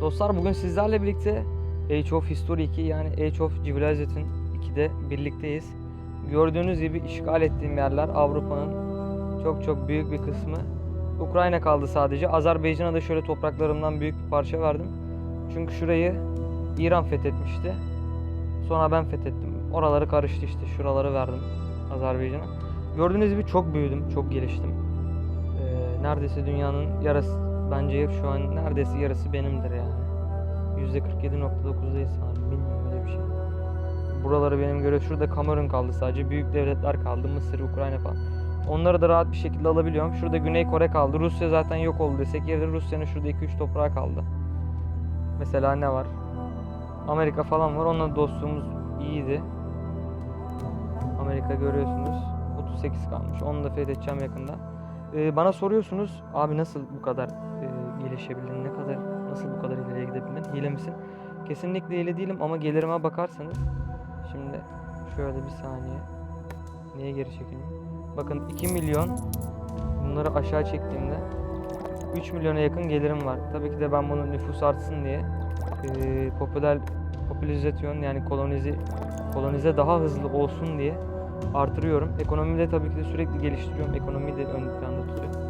Dostlar bugün sizlerle birlikte Age of History 2 yani Age of Civilization 2'de birlikteyiz. Gördüğünüz gibi işgal ettiğim yerler Avrupa'nın çok çok büyük bir kısmı. Ukrayna kaldı sadece. Azerbaycan'a da şöyle topraklarımdan büyük bir parça verdim. Çünkü şurayı İran fethetmişti. Sonra ben fethettim. Oraları karıştı işte. Şuraları verdim Azerbaycan'a. Gördüğünüz gibi çok büyüdüm, çok geliştim. Ee, neredeyse dünyanın yarısı, bence şu an neredeyse yarısı benimdir yani. %47.9'dayız sanırım, bilmiyorum öyle bir şey. Buraları benim göre şurada Kamerun kaldı sadece. Büyük devletler kaldı. Mısır, Ukrayna falan. Onları da rahat bir şekilde alabiliyorum. Şurada Güney Kore kaldı. Rusya zaten yok oldu desek yerde Rusya'nın şurada 2-3 toprağı kaldı. Mesela ne var? Amerika falan var. Onunla dostluğumuz iyiydi. Amerika görüyorsunuz. 38 kalmış. Onu da fethedeceğim yakında. Ee, bana soruyorsunuz abi nasıl bu kadar e, gelişebildin? Ne kadar nasıl bu kadar ileriye gidebildin? Hile misin? Kesinlikle hile değilim ama gelirime bakarsanız şimdi şöyle bir saniye neye geri çekeyim? Bakın 2 milyon bunları aşağı çektiğimde 3 milyona yakın gelirim var. Tabii ki de ben bunu nüfus artsın diye e, popüler popülizasyon yani kolonize kolonize daha hızlı olsun diye artırıyorum. Ekonomiyi de tabii ki de sürekli geliştiriyorum. Ekonomiyi de ön planda tutuyorum.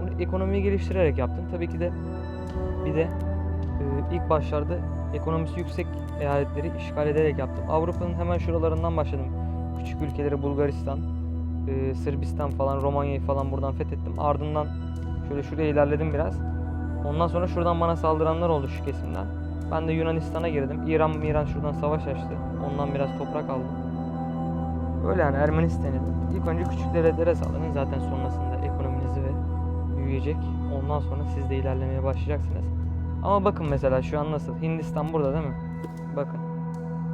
Bunu ekonomiyi geliştirerek yaptım. Tabii ki de bir de e, ilk başlarda ekonomisi yüksek eyaletleri işgal ederek yaptım. Avrupa'nın hemen şuralarından başladım. Küçük ülkeleri Bulgaristan, e, Sırbistan falan, Romanya'yı falan buradan fethettim. Ardından şöyle şuraya ilerledim biraz. Ondan sonra şuradan bana saldıranlar oldu şu kesimden. Ben de Yunanistan'a girdim. İran İran şuradan savaş açtı. Ondan biraz toprak aldım. Öyle yani Ermenistan'ı ilk önce küçük devletlere saldırın zaten sonrasında ekonominizi ve büyüyecek. Ondan sonra siz de ilerlemeye başlayacaksınız. Ama bakın mesela şu an nasıl? Hindistan burada değil mi? Bakın.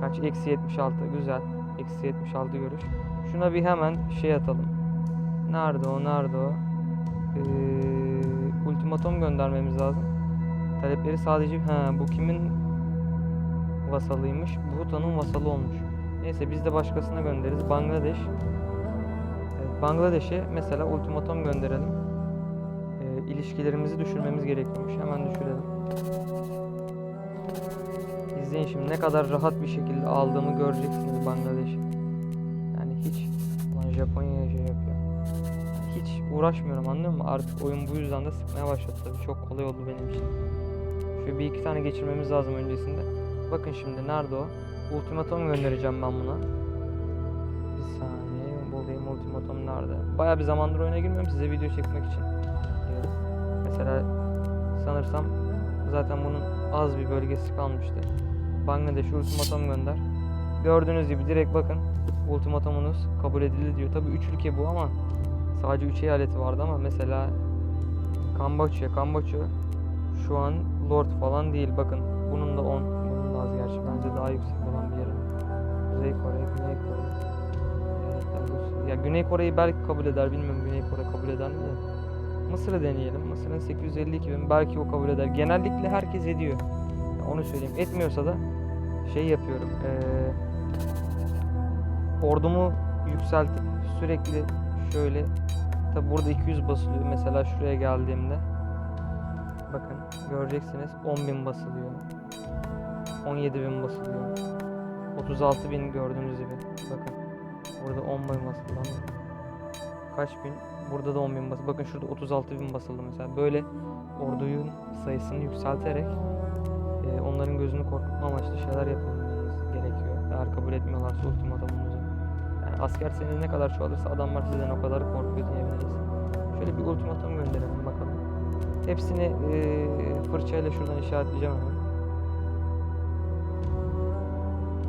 Kaç? Eksi 76. Güzel. Eksi 76 görüş. Şuna bir hemen şey atalım. Nerede o? Nerede o? Ee, ultimatom göndermemiz lazım. Talepleri sadece... Ha bu kimin vasalıymış? Bhutan'ın vasalı olmuş. Neyse biz de başkasına göndeririz. Bangladeş. Evet, Bangladeş'e mesela ultimatom gönderelim. İlişkilerimizi düşürmemiz gerekiyormuş. Hemen düşürelim. İzleyin şimdi ne kadar rahat bir şekilde aldığımı göreceksiniz Bangladeş'i. Yani hiç Japonya'ya şey yapıyor. Hiç uğraşmıyorum anlıyor musun? Artık oyun bu yüzden de sıkmaya başladı tabii. Çok kolay oldu benim için. Şöyle bir iki tane geçirmemiz lazım öncesinde. Bakın şimdi nerede o? Ultimatom göndereceğim ben buna. Bir saniye bulayım ultimatom nerede? Baya bir zamandır oyuna girmiyorum size video çekmek için. girdim. Mesela sanırsam zaten bunun az bir bölgesi kalmıştı. Bangladeş'e ultimatom gönder. Gördüğünüz gibi direkt bakın ultimatomunuz kabul edildi diyor. Tabi 3 ülke bu ama sadece 3 eyaleti vardı ama mesela Kamboçya, Kamboçya şu an Lord falan değil bakın. Bunun da 10, bunun da az gerçi bence daha yüksek olan bir yeri. Kuzey Kore, Güney Kore. Ya Güney Kore'yi belki kabul eder bilmiyorum Güney Kore kabul eder mi de. Mısır'ı deneyelim. Mısır'ın 852 bin belki o kabul eder. Genellikle herkes ediyor. Onu söyleyeyim. Etmiyorsa da şey yapıyorum. Eee ordumu yükseltip sürekli şöyle tabi burada 200 basılıyor. Mesela şuraya geldiğimde bakın göreceksiniz 10.000 basılıyor. 17.000 basılıyor. 36.000 gördüğünüz gibi. Bakın burada 10.000 basıldı ama kaç bin? Burada da 10.000 basıldı. Bakın şurada 36.000 basıldı mesela. Böyle ordunun sayısını yükselterek e, onların gözünü korkutma amaçlı şeyler yapılmanız gerekiyor. Eğer kabul etmiyorlarsa ultimatumunuzu. Yani asker sayınız ne kadar çoğalırsa adamlar sizden o kadar korkuyor diyebiliriz. Şöyle bir ultimatum gönderelim bakalım. Hepsini e, fırçayla şuradan işaretleyeceğim hemen.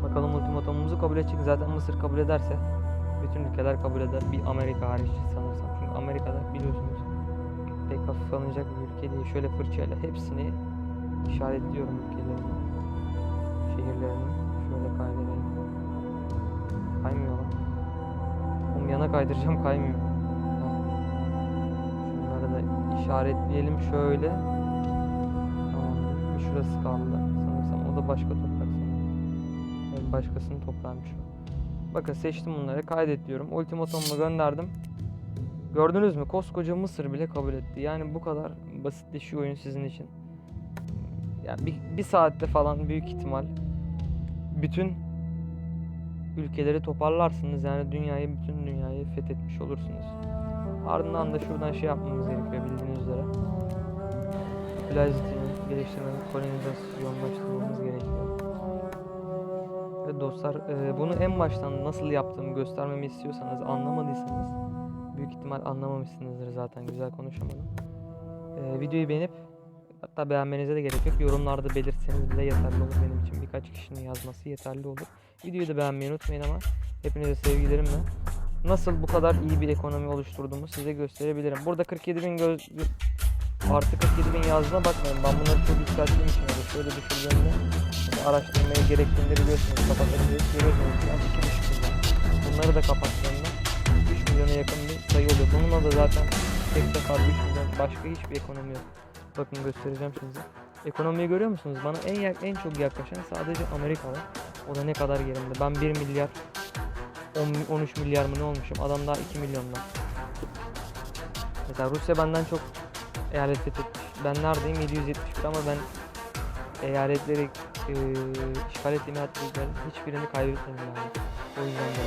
Bakalım ultimatumumuzu kabul edecek. Zaten Mısır kabul ederse bütün ülkeler kabul eder. Bir Amerika hariç sanırsam. Çünkü Amerika'da biliyorsunuz pek hafife alınacak bir ülke değil. Şöyle fırçayla hepsini işaretliyorum ülkelerini. Şehirlerini. Şöyle kaydedeyim. Kaymıyor lan. Oğlum yana kaydıracağım kaymıyor. Şunları da işaretleyelim şöyle. Tamam. Şurası kaldı sanırsam. O da başka toprak sanırım. Evet, başkasının toprağıymış o. Bakın seçtim bunları. Kaydet diyorum. Ultimatomumu gönderdim. Gördünüz mü? Koskoca Mısır bile kabul etti. Yani bu kadar basitleşiyor oyun sizin için. yani bir, bir saatte falan büyük ihtimal bütün ülkeleri toparlarsınız. Yani dünyayı, bütün dünyayı fethetmiş olursunuz. Ardından da şuradan şey yapmamız gerekiyor bildiğiniz üzere. Popülaritini geliştirmemiz, kolonizasyonlaştırmamız gerekiyor. Ve dostlar e, bunu en baştan nasıl yaptığımı göstermemi istiyorsanız anlamadıysanız büyük ihtimal anlamamışsınızdır zaten güzel konuşamadım. E, videoyu beğenip hatta beğenmenize de gerek yok. Yorumlarda belirtseniz bile yeterli olur benim için. Birkaç kişinin yazması yeterli olur. Videoyu da beğenmeyi unutmayın ama hepinize sevgilerimle nasıl bu kadar iyi bir ekonomi oluşturduğumu size gösterebilirim. Burada 47 bin göz artı 47 bin yazdığına bakmayın. Ben bunları çok yükselttiğim için ya da şöyle düşürdüğümde mesela araştırmayı gerektiğinde biliyorsunuz kapatabiliriz. Görüyorsunuz an 2,5 milyon. Bunları da kapattığımda 3 milyona yakın bir sayı oluyor. Bununla da zaten tek seferde 3 milyon başka hiçbir ekonomi yok. Bakın göstereceğim şimdi. Ekonomiyi görüyor musunuz? Bana en en çok yaklaşan sadece Amerika var. O da ne kadar yerimde. Ben 1 milyar 10, 13 milyar mı ne olmuşum? Adam daha 2 milyonda. Mesela Rusya benden çok eyalet fethetmiş. Ben neredeyim? 771 ama ben eyaletleri eee işgal ettiğim eyaletlerin hiçbirini kaybetmedim yani. O yüzden